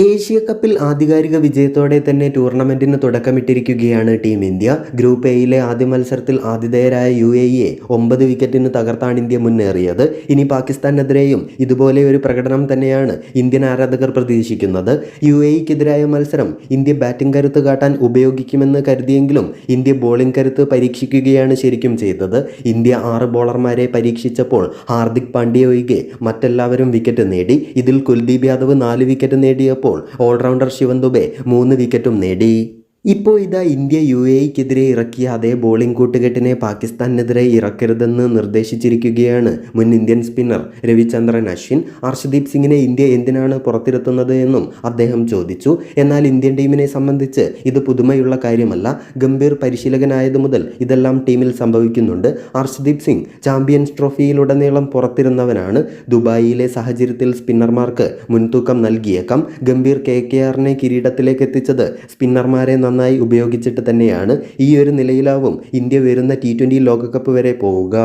Asia കപ്പിൽ ആധികാരിക വിജയത്തോടെ തന്നെ ടൂർണമെന്റിന് തുടക്കമിട്ടിരിക്കുകയാണ് ടീം ഇന്ത്യ. ഗ്രൂപ്പ് എയിലെ ആദ്യ മത്സരത്തിൽ ആതിഥേയരായ യു എ ഇയെ ഒമ്പത് വിക്കറ്റിന് തകർത്താണ് ഇന്ത്യ മുന്നേറിയത്. ഇനി പാകിസ്ഥാനെതിരെയും ഇതുപോലെ ഒരു പ്രകടനം തന്നെയാണ് ഇന്ത്യൻ ആരാധകർ പ്രതീക്ഷിക്കുന്നത്. യു എ ഇക്കെതിരായ മത്സരം ഇന്ത്യ ബാറ്റിംഗ് കരുത്ത് കാട്ടാൻ ഉപയോഗിക്കുമെന്ന് കരുതിയെങ്കിലും ഇന്ത്യ ബോളിംഗ് കരുത്ത് പരീക്ഷിക്കുകയാണ് ശരിക്കും ചെയ്തത്. ഇന്ത്യ ആറ് ബോളർമാരെ പരീക്ഷിച്ചപ്പോൾ ഹാർദിക് പാണ്ഡ്യ ഒഴികെ മറ്റെല്ലാവരും വിക്കറ്റ് നേടി. ഇതിൽ കുൽദീപ് യാദവ് നാല് വിക്കറ്റ് നേടിയപ്പോൾ ഓൾറൗണ്ടർ ശിവൻ ദുബെ മൂന്ന് വിക്കറ്റും നേടി. ഇപ്പോൾ ഇതാ ഇന്ത്യ യു എക്കെതിരെ ഇറക്കിയ അതേ ബോളിംഗ് കൂട്ടുകെട്ടിനെ പാകിസ്ഥാനെതിരെ ഇറക്കരുതെന്ന് നിർദ്ദേശിച്ചിരിക്കുകയാണ് മുൻ ഇന്ത്യൻ സ്പിന്നർ രവിചന്ദ്രൻ അശ്വിൻ. ഹർഷദീപ് സിംഗിനെ ഇന്ത്യ എന്തിനാണ് പുറത്തിരുത്തുന്നത് എന്നും അദ്ദേഹം ചോദിച്ചു. എന്നാൽ ഇന്ത്യൻ ടീമിനെ സംബന്ധിച്ച് ഇത് പുതുമയുള്ള കാര്യമല്ല. ഗംഭീർ പരിശീലകനായത് മുതൽ ഇതെല്ലാം ടീമിൽ സംഭവിക്കുന്നുണ്ട്. ഹർഷദീപ് സിംഗ് ചാമ്പ്യൻസ് ട്രോഫിയിലുടനീളം പുറത്തിരുന്നവനാണ്. ദുബായിലെ സാഹചര്യത്തിൽ സ്പിന്നർമാർക്ക് മുൻതൂക്കം നൽകിയേക്കാം. ഗംഭീർ കെ കെ ആറിനെ കിരീടത്തിലേക്ക് എത്തിച്ചത് സ്പിന്നർമാരെ നന്നായി ഉപയോഗിച്ചിട്ട് തന്നെയാണ് ഈ ഒരു നിലയിലാവും ഇന്ത്യ വരുന്ന ടി ട്വന്റി ലോകകപ്പ് വരെ പോവുക.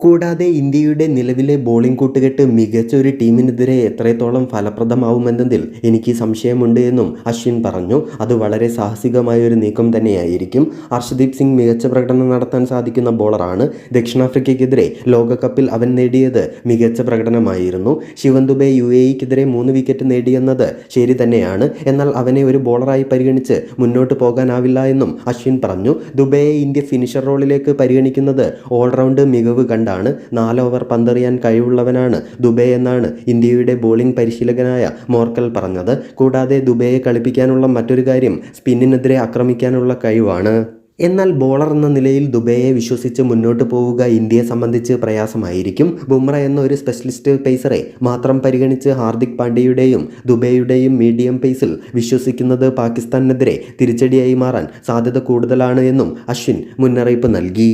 കൂടാതെ ഇന്ത്യയുടെ നിലവിലെ ബോളിംഗ് കൂട്ടുകെട്ട് മികച്ച ഒരു ടീമിനെതിരെ എത്രത്തോളം ഫലപ്രദമാവുമെന്നതിൽ എനിക്ക് സംശയമുണ്ട് എന്നും അശ്വിൻ പറഞ്ഞു. അത് വളരെ സാഹസികമായ ഒരു നീക്കം തന്നെയായിരിക്കും. ഹർഷദീപ് സിംഗ് മികച്ച പ്രകടനം നടത്താൻ സാധിക്കുന്ന ബോളറാണ് ദക്ഷിണാഫ്രിക്കയ്ക്കെതിരെ ലോകകപ്പിൽ അവൻ നേടിയത് മികച്ച പ്രകടനമായിരുന്നു. ശിവൻ ദുബെ യു എ ഇക്കെതിരെ മൂന്ന് വിക്കറ്റ് നേടിയെന്നത് ശരി തന്നെയാണ്. എന്നാൽ അവനെ ഒരു ബോളറായി പരിഗണിച്ച് മുന്നോട്ട് പോകാനാവില്ല എന്നും അശ്വിൻ പറഞ്ഞു. ദുബെയെ ഇന്ത്യ ഫിനിഷർ റോളിലേക്ക് പരിഗണിക്കുന്നത് ഓൾറൗണ്ട് മികവ് കണ്ടാണ് നാല് ഓവർ പന്തെറിയാൻ കഴിവുള്ളവനാണ് ദുബെ എന്നാണ് ഇന്ത്യയുടെ ബോളിംഗ് പരിശീലകനായ മോർക്കൽ പറഞ്ഞത്. കൂടാതെ ദുബെയെ കളിപ്പിക്കാനുള്ള മറ്റൊരു കാര്യം സ്പിന്നിനെതിരെ ആക്രമിക്കാനുള്ള കഴിവാണ്. എന്നാൽ ബോളർ എന്ന നിലയിൽ ദുബൈയെ വിശ്വസിച്ച് മുന്നോട്ട് പോവുക ഇന്ത്യയെ സംബന്ധിച്ച് പ്രയാസമായിരിക്കും. ബുംറ എന്ന ഒരു സ്പെഷ്യലിസ്റ്റ് പേസറെ മാത്രം പരിഗണിച്ച് ഹാർദിക് പാണ്ഡ്യയുടെയും ദുബൈയുടെയും മീഡിയം പേസിൽ വിശ്വസിക്കുന്നത് പാകിസ്ഥാനെതിരെ തിരിച്ചടിയായി മാറാൻ സാധ്യത കൂടുതലാണ് എന്നും അശ്വിൻ മുന്നറിയിപ്പ് നൽകി.